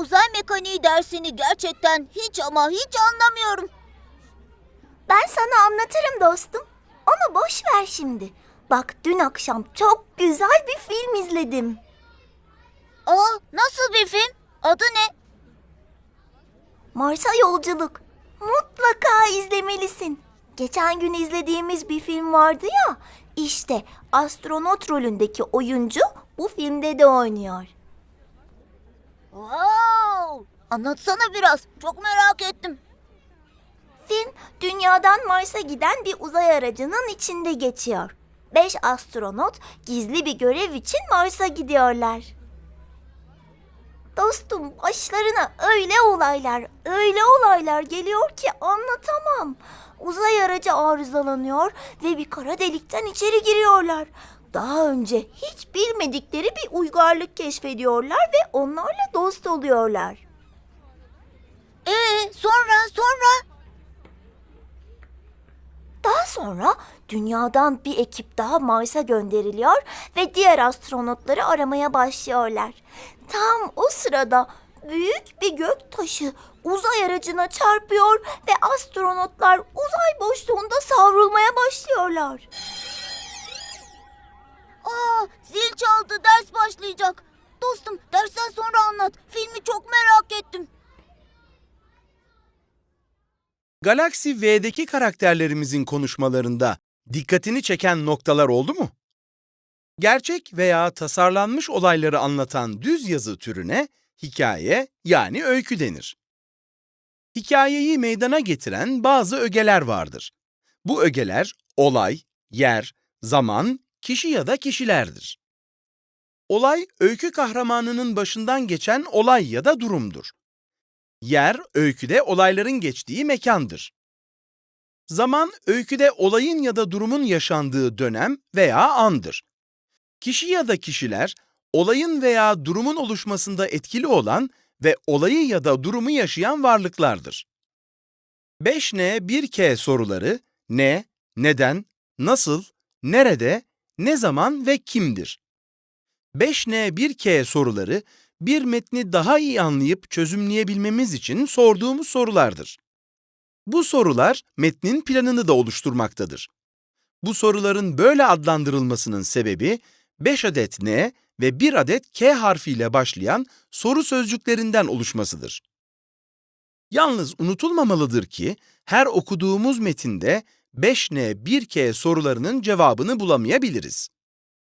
uzay mekaniği dersini gerçekten hiç ama hiç anlamıyorum. Ben sana anlatırım dostum. Onu boş ver şimdi. Bak dün akşam çok güzel bir film izledim. Aa, nasıl bir film? Adı ne? Mars'a yolculuk. Mutlaka izlemelisin. Geçen gün izlediğimiz bir film vardı ya. İşte astronot rolündeki oyuncu bu filmde de oynuyor. Wow! Anlatsana biraz. Çok merak ettim. Film dünyadan Mars'a giden bir uzay aracının içinde geçiyor. Beş astronot gizli bir görev için Mars'a gidiyorlar. Dostum başlarına öyle olaylar, öyle olaylar geliyor ki anlatamam. Uzay aracı arızalanıyor ve bir kara delikten içeri giriyorlar. Daha önce hiç bilmedikleri bir uygarlık keşfediyorlar ve onlarla dost oluyorlar. Sonra sonra? Daha sonra dünyadan bir ekip daha Mars'a gönderiliyor ve diğer astronotları aramaya başlıyorlar. Tam o sırada büyük bir gök taşı uzay aracına çarpıyor ve astronotlar uzay boşluğunda savrulmaya başlıyorlar. Aa, zil çaldı. Ders başlayacak. Dostum, dersten sonra anlat. Filmi çok merak ettim. Galaxy V'deki karakterlerimizin konuşmalarında dikkatini çeken noktalar oldu mu? Gerçek veya tasarlanmış olayları anlatan düz yazı türüne hikaye yani öykü denir. Hikayeyi meydana getiren bazı ögeler vardır. Bu ögeler olay, yer, zaman, kişi ya da kişilerdir. Olay, öykü kahramanının başından geçen olay ya da durumdur. Yer, öyküde olayların geçtiği mekandır. Zaman, öyküde olayın ya da durumun yaşandığı dönem veya andır. Kişi ya da kişiler, olayın veya durumun oluşmasında etkili olan ve olayı ya da durumu yaşayan varlıklardır. 5N 1K soruları ne, neden, nasıl, nerede, ne zaman ve kimdir? 5N 1K soruları bir metni daha iyi anlayıp çözümleyebilmemiz için sorduğumuz sorulardır. Bu sorular metnin planını da oluşturmaktadır. Bu soruların böyle adlandırılmasının sebebi 5 adet N ve 1 adet K harfiyle başlayan soru sözcüklerinden oluşmasıdır. Yalnız unutulmamalıdır ki her okuduğumuz metinde 5N 1K sorularının cevabını bulamayabiliriz.